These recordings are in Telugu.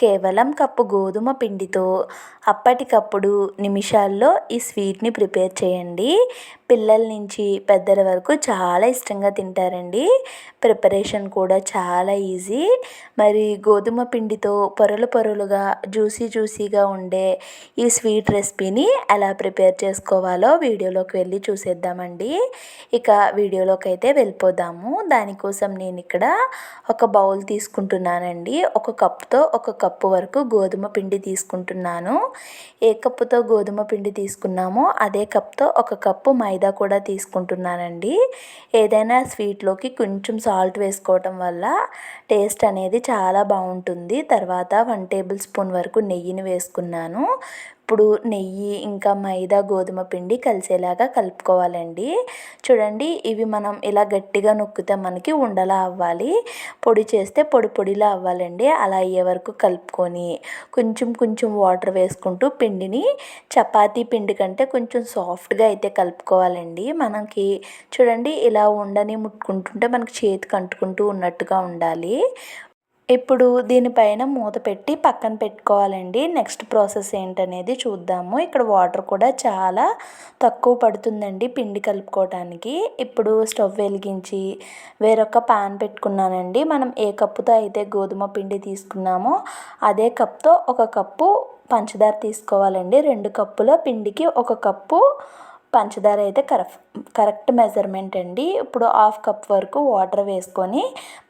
కేవలం కప్పు గోధుమ పిండితో అప్పటికప్పుడు నిమిషాల్లో ఈ స్వీట్ని ప్రిపేర్ చేయండి. పిల్లల నుంచి పెద్దల వరకు చాలా ఇష్టంగా తింటారండి. ప్రిపరేషన్ కూడా చాలా ఈజీ. మరి గోధుమ పిండితో పొరలు పొరలుగా జ్యూసీ జ్యూసీగా ఉండే ఈ స్వీట్ రెసిపీని ఎలా ప్రిపేర్ చేసుకోవాలో వీడియోలోకి వెళ్ళి చూసేద్దామండి. ఇక వీడియోలోకి అయితే వెళ్ళిపోదాము. దానికోసం నేను ఇక్కడ ఒక బౌల్ తీసుకుంటున్నానండి. ఒక కప్తో ఒక కప్ కప్పు వరకు గోధుమ పిండి తీసుకుంటున్నాను. ఏ కప్పుతో గోధుమ పిండి తీసుకున్నామో అదే కప్తో ఒక కప్పు మైదా కూడా తీసుకుంటున్నానండి. ఏదైనా స్వీట్లోకి కొంచెం సాల్ట్ వేసుకోవటం వల్ల టేస్ట్ అనేది చాలా బాగుంటుంది. తర్వాత వన్ టేబుల్ స్పూన్ వరకు నెయ్యిని వేసుకున్నాను. ఇప్పుడు నెయ్యి ఇంకా మైదా గోధుమ పిండి కలిసేలాగా కలుపుకోవాలండి. చూడండి ఇవి మనం ఇలా గట్టిగా నొక్కితే మనకి ఉండలా అవ్వాలి. పొడి చేస్తే పొడి పొడిలా అవ్వాలండి. అలా అయ్యే వరకు కలుపుకొని కొంచెం కొంచెం వాటర్ వేసుకుంటూ పిండిని చపాతీ పిండి కంటే కొంచెం సాఫ్ట్గా అయితే కలుపుకోవాలండి. మనకి చూడండి ఇలా ఉండని ముట్టుకుంటుంటే మనకి చేతికి అంటుకుంటూ ఉన్నట్టుగా ఉండాలి. ఇప్పుడు దీనిపైన మూత పెట్టి పక్కన పెట్టుకోవాలండి. నెక్స్ట్ ప్రాసెస్ ఏంటనేది చూద్దాము. ఇక్కడ వాటర్ కూడా చాలా తక్కువ పడుతుందండి పిండి కలుపుకోవటానికి. ఇప్పుడు స్టవ్ వెలిగించి వేరొక పాన్ పెట్టుకున్నానండి. మనం ఏ కప్పుతో అయితే గోధుమ పిండి తీసుకున్నామో అదే కప్తో ఒక కప్పు పంచదార తీసుకోవాలండి. రెండు కప్పుల పిండికి ఒక కప్పు పంచదార అయితే కరెక్ట్ కరెక్ట్ మెజర్మెంట్ అండి. ఇప్పుడు హాఫ్ కప్ వరకు వాటర్ వేసుకొని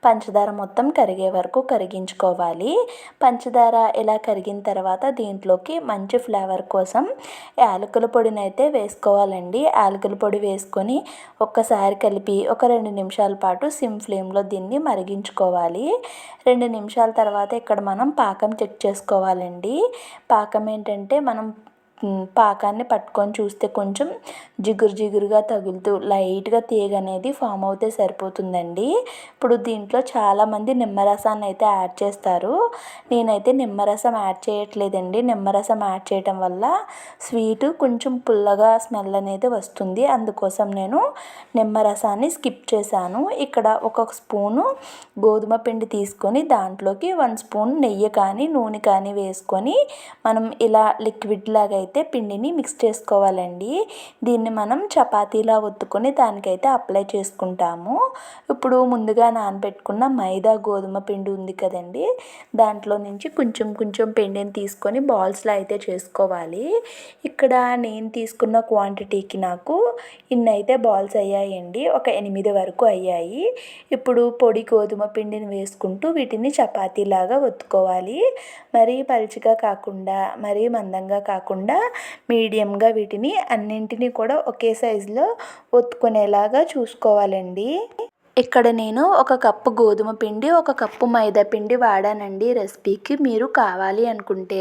పంచదార మొత్తం కరిగే వరకు కరిగించుకోవాలి. పంచదార ఇలా కరిగిన తర్వాత దీంట్లోకి మంచి ఫ్లేవర్ కోసం యాలకుల పొడిని అయితే వేసుకోవాలండి. యాలకుల పొడి వేసుకొని ఒక్కసారి కలిపి ఒక రెండు నిమిషాల పాటు సిమ్ ఫ్లేమ్లో దీన్ని మరిగించుకోవాలి. రెండు నిమిషాల తర్వాత ఇక్కడ మనం పాకం చెక్ చేసుకోవాలండి. పాకం ఏంటంటే మనం పాకాన్ని పట్టుకొని చూస్తే కొంచెం జిగురు జిగురుగా తగులుతూ లైట్గా తీగ అనేది ఫామ్ అవుతే సరిపోతుందండి. ఇప్పుడు దీంట్లో చాలామంది నిమ్మరసాన్ని అయితే యాడ్ చేస్తారు. నేనైతే నిమ్మరసం యాడ్ చేయట్లేదండి. నిమ్మరసం యాడ్ చేయటం వల్ల స్వీటు కొంచెం పుల్లగా స్మెల్ అనేది వస్తుంది. అందుకోసం నేను నిమ్మరసాన్ని స్కిప్ చేశాను. ఇక్కడ ఒక స్పూను గోధుమ పిండి తీసుకొని దాంట్లోకి వన్ స్పూన్ నెయ్యి కానీ నూనె కానీ వేసుకొని మనం ఇలా లిక్విడ్ లాగా అయితే పిండిని మిక్స్ చేసుకోవాలండి. దీన్ని మనం చపాతీలా ఒత్తుకొని దానికైతే అప్లై చేసుకుంటాము. ఇప్పుడు ముందుగా నానబెట్టుకున్న మైదా గోధుమ పిండి ఉంది కదండి. దాంట్లో నుంచి కొంచెం కొంచెం పిండిని తీసుకొని బాల్స్లో అయితే చేసుకోవాలి. ఇక్కడ నేను తీసుకున్న క్వాంటిటీకి నాకు ఇన్ని అయితే బాల్స్ అయ్యాయండి. ఒక ఎనిమిది వరకు అయ్యాయి. ఇప్పుడు పొడి గోధుమ పిండిని వేసుకుంటూ వీటిని చపాతీలాగా ఒత్తుకోవాలి. మరీ పలుచగా కాకుండా మరీ మందంగా కాకుండా మీడియంగా వీటిని అన్నింటినీ కూడా ఒకే సైజులో ఒత్తుకునేలాగా చూసుకోవాలండి. ఇక్కడ నేను ఒక కప్పు గోధుమ పిండి ఒక కప్పు మైదా పిండి వాడానండి రెసిపీకి. మీరు కావాలి అనుకుంటే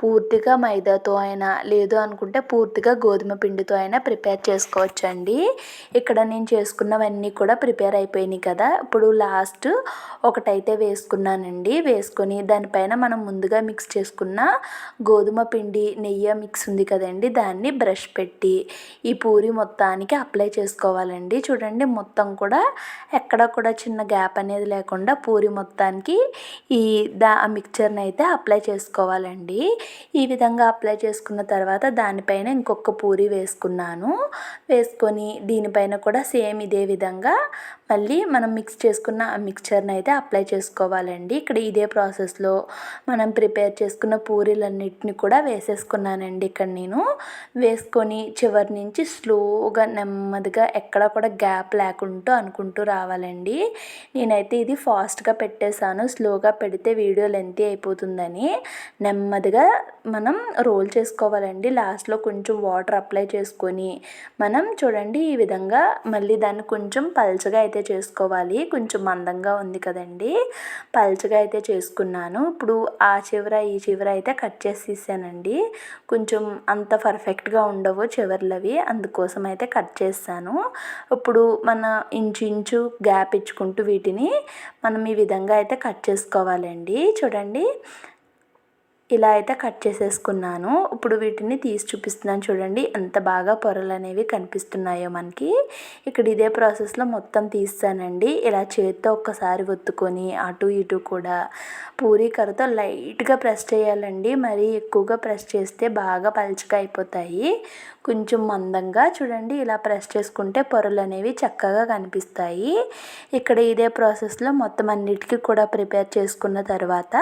పూర్తిగా మైదాతో అయినా లేదు అనుకుంటే పూర్తిగా గోధుమ పిండితో అయినా ప్రిపేర్ చేసుకోవచ్చండి. ఇక్కడ నేను చేసుకున్నవన్నీ కూడా ప్రిపేర్ అయిపోయినాయి కదా. ఇప్పుడు లాస్ట్ ఒకటైతే వేసుకున్నానండి. వేసుకొని దానిపైన మనం ముందుగా మిక్స్ చేసుకున్న గోధుమ పిండి నెయ్యి మిక్స్ ఉంది కదండి దాన్ని బ్రష్ పెట్టి ఈ పూరి మొత్తానికి అప్లై చేసుకోవాలండి. చూడండి మొత్తం కూడా ఎక్కడ కూడా చిన్న గ్యాప్ అనేది లేకుండా పూరి మొత్తానికి ఈ దా ఆ మిక్చర్ని అయితే అప్లై చేసుకోవాలండి. ఈ విధంగా అప్లై చేసుకున్న తర్వాత దానిపైన ఇంకొక పూరి వేసుకున్నాను. వేసుకొని దీనిపైన కూడా సేమ్ ఇదే విధంగా మళ్ళీ మనం మిక్స్ చేసుకున్న ఆ మిక్చర్ని అయితే అప్లై చేసుకోవాలండి. ఇక్కడ ఇదే ప్రాసెస్లో మనం ప్రిపేర్ చేసుకున్న పూరీలన్నిటిని కూడా వేసేసుకున్నానండి ఇక్కడ నేను. వేసుకొని చివరి నుంచి స్లోగా నెమ్మదిగా ఎక్కడ కూడా గ్యాప్ లేకుండా అనుకుంటూ రావాలండి. నేనైతే ఇది ఫాస్ట్గా పెట్టేశాను. స్లోగా పెడితే వీడియో లెంతీ అయిపోతుందని. నెమ్మదిగా మనం రోల్ చేసుకోవాలండి. లాస్ట్లో కొంచెం వాటర్ అప్లై చేసుకొని. మనం చూడండి ఈ విధంగా మళ్ళీ దాన్ని కొంచెం పల్చగా అయితే చేసుకోవాలి. కొంచెం మందంగా ఉంది కదండి. పల్చగా అయితే చేసుకున్నాను. ఇప్పుడు ఆ చివర ఈ చివర అయితే కట్ చేసి తీసానండి. కొంచెం అంత పర్ఫెక్ట్గా ఉండవు చివర్లవి. అందుకోసం అయితే కట్ చేస్తాను ఇప్పుడు మన ఇంచు ఇంచు గ్యాప్ ఇచ్చుకుంటూ వీటిని మనం ఈ విధంగా అయితే కట్ చేసుకోవాలండి. చూడండి. ఇలా అయితే కట్ చేసేసుకున్నాను. ఇప్పుడు వీటిని తీసి చూపిస్తున్నాను చూడండి. ఎంత బాగా పొరలు అనేవి కనిపిస్తున్నాయో మనకి. ఇక్కడ ఇదే ప్రాసెస్లో మొత్తం తీస్తానండి. ఇలా చేత్తో ఒక్కసారి ఒత్తుకొని అటు ఇటు కూడా పూరీ కర్రతో లైట్గా ప్రెస్ చేయాలండి. మరీ ఎక్కువగా ప్రెస్ చేస్తే బాగా పలుచగా అయిపోతాయి. కొంచెం మందంగా చూడండి. ఇలా ప్రెస్ చేసుకుంటే పొరలు అనేవి చక్కగా కనిపిస్తాయి. ఇక్కడ ఇదే ప్రాసెస్లో మొత్తం అన్నిటికీ కూడా ప్రిపేర్ చేసుకున్న తర్వాత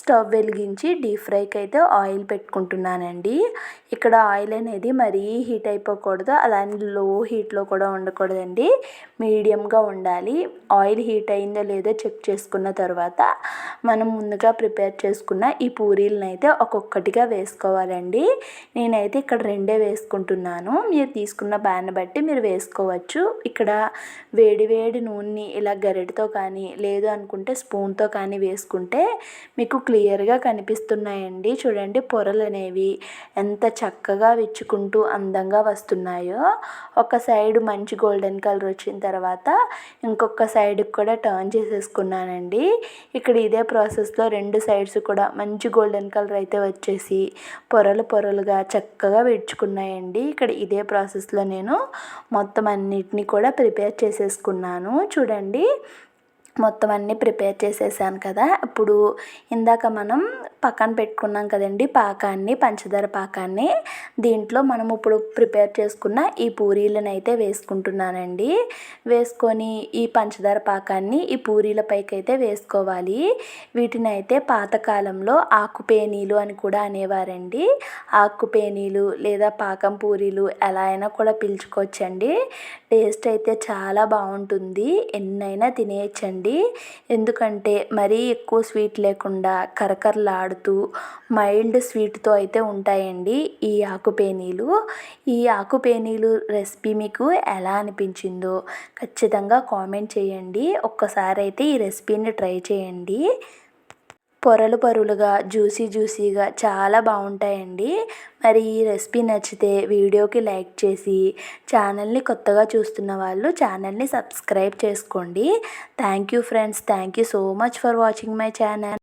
స్టవ్ వెలిగించి డీ డీప్ ఫ్రైకి అయితే ఆయిల్ పెట్టుకుంటున్నానండి. ఇక్కడ ఆయిల్ అనేది మరీ హీట్ అయిపోకూడదు. అలానే లో హీట్లో కూడా ఉండకూడదండి. మీడియంగా ఉండాలి. ఆయిల్ హీట్ అయిందో లేదో చెక్ చేసుకున్న తర్వాత మనం ముందుగా ప్రిపేర్ చేసుకున్న ఈ పూరీలను అయితే ఒక్కొక్కటిగా వేసుకోవాలండి. నేనైతే ఇక్కడ రెండే వేసుకుంటున్నాను. మీరు తీసుకున్న బ్యాన్ బట్టి మీరు వేసుకోవచ్చు. ఇక్కడ వేడి వేడి నూనెని ఇలా గరిటతో కానీ లేదు అనుకుంటే స్పూన్తో కానీ వేసుకుంటే మీకు క్లియర్గా కనిపిస్తున్న ఉన్నాయండి. చూడండి పొరలు అనేవి ఎంత చక్కగా విచ్చుకుంటూ అందంగా వస్తున్నాయో. ఒక సైడ్ మంచి గోల్డెన్ కలర్ వచ్చిన తర్వాత ఇంకొక సైడ్కి కూడా టర్న్ చేసేసుకున్నానండి. ఇక్కడ ఇదే ప్రాసెస్లో రెండు సైడ్స్ కూడా మంచి గోల్డెన్ కలర్ అయితే వచ్చేసి పొరలు పొరలుగా చక్కగా విడుచుకున్నాయండి ఇక్కడ ఇదే ప్రాసెస్లో నేను మొత్తం అన్నిటినీ కూడా ప్రిపేర్ చేసేసుకున్నాను. చూడండి. మొత్తం అన్నీ ప్రిపేర్ చేసేసాను కదా. ఇప్పుడు ఇందాక మనం పక్కన పెట్టుకున్నాం కదండి పాకాన్ని పంచదార పాకాన్ని. దీంట్లో మనం ఇప్పుడు ప్రిపేర్ చేసుకున్న ఈ పూరీలను అయితే వేసుకుంటున్నానండి. వేసుకొని ఈ పంచదార పాకాన్ని ఈ పూరీల పైకి అయితే వేసుకోవాలి. వీటిని అయితే పాతకాలంలో ఆకుపేనీలు అని కూడా అనేవారండి. ఆకుపేనీలు లేదా పాకం పూరీలు ఎలా అయినా కూడా పిలుచుకోవచ్చండి. టేస్ట్ అయితే చాలా బాగుంటుంది. ఎన్నైనా తినేయచ్చండి. ఎందుకంటే మరీ ఎక్కువ స్వీట్ లేకుండా కరకరలాడు మాట్లాడుతూ మైల్డ్ స్వీట్తో అయితే ఉంటాయండి ఈ ఆకుపేనీలు. ఈ ఆకుపేనీలు రెసిపీ మీకు ఎలా అనిపించిందో ఖచ్చితంగా కామెంట్ చేయండి. ఒక్కసారి అయితే ఈ రెసిపీని ట్రై చేయండి. పొరలు పొరలుగా జ్యూసీ జ్యూసీగా చాలా బాగుంటాయండి. మరి ఈ రెసిపీ నచ్చితే వీడియోకి లైక్ చేసి ఛానల్ని కొత్తగా చూస్తున్న వాళ్ళు ఛానల్ని సబ్స్క్రైబ్ చేసుకోండి. Thank you friends. Thank you so much for watching my channel.